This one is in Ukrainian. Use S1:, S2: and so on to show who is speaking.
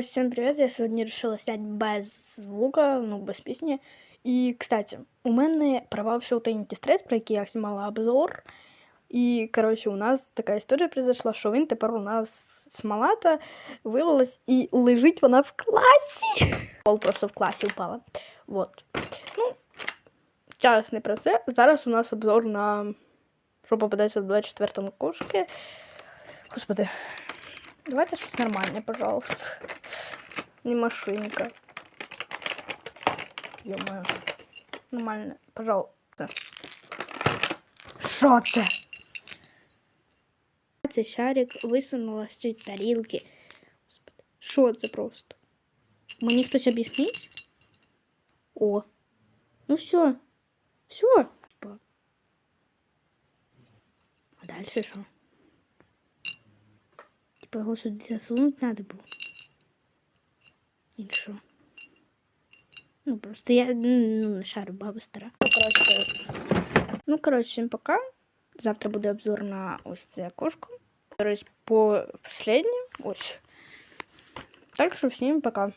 S1: Всем привет! Я сьогодні вирішила снять без звука, ну без пісні. І, кстати, у мене провався утаєнький стрес, про який я знімала обзор. І, коротше, у нас така історія произошла, що він тепер у нас смолата вилилась і лежить вона в класі. Пол просто в класі впала. Вот. Ну, зараз не про це. Зараз у нас обзор на що попадеться в 24-му кошики. Господи, давайте щось нормальне, пожалуйста. Не машинка. Ё-моё. Нормально, пожалуйста. Що це? Цей шарик висунула з цієї тарілки. Господи, що це просто? Мені хтось об'яснить? О. Ну все. Все. А дальше що? Типа його сюди засунути треба було. Іншо. Ну, просто я ну, не шарю, баба стара. Ну, коротше, ну, коротше, всім пока. Завтра буде обзор на ось це окошко. Тобто по последнім ось. Так що всім пока.